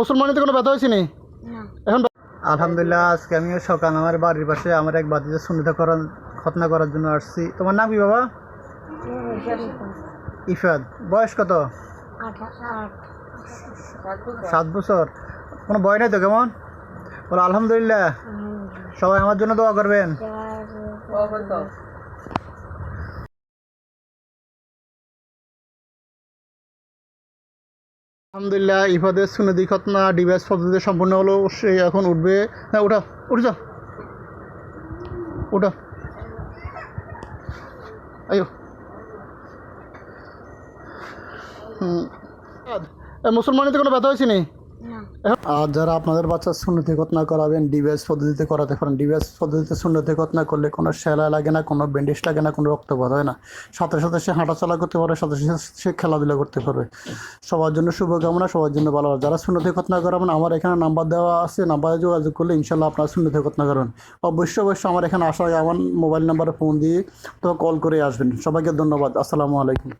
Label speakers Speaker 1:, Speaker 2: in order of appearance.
Speaker 1: মুসলমানিতে কোনো ব্যথা হয়েছে নি? এখন
Speaker 2: আলহামদুলিল্লাহ আজকে আমি সকাল আমার বাড়ির পাশে আমার এক সুন্নিত করার খতনা করার জন্য আসছি। তোমার নাম কি বাবা? ইফাদ। বয়স কত? সাত বছর। কোনো ভয় নাই তো কেমন? বলো আলহামদুলিল্লাহ। সবাই আমার জন্য দোয়া করবেন।
Speaker 1: আলহামদুলিল্লাহ, ইফাদের সুনদি খতনা, ডিভাইস পদ্ধতি সম্পূর্ণ হলো সে এখন উঠবে। হ্যাঁ ওটা উঠে যা ওটা আয়ো। মুসলমানিতে কোনো ব্যথা হয়েছে
Speaker 3: না?
Speaker 1: আর যারা আপনাদের বাচ্চার শূন্যতে কতনা করাবেন ডিভাইস পদ্ধতিতে করাতে পারেন। ডিভাইস পদ্ধতিতে শূন্যতে কতনা করলে কোনো সেলাই লাগে না, কোনো ব্যান্ডেজ লাগে না, কোনো রক্তপাত হয় না। সাথে সাথে সে হাঁটাচলা করতে পারে সাথে সাথে সে খেলাধুলা করতে পারবে। সবার জন্য শুভকামনা, সবার জন্য ভালো যারা শূন্যতে কতনা করাবেন, আমার এখানে নাম্বার দেওয়া আছে। নাম্বারে যোগাযোগ করলে ইনশাল্লাহ আপনারা শূন্যতে কতনা করবেন। অবশ্যই অবশ্যই আমার এখানে আসার আগে আমার মোবাইল নাম্বারে ফোন দিয়ে তো কল করে আসবেন। সবাইকে ধন্যবাদ। আসসালামু আলাইকুম।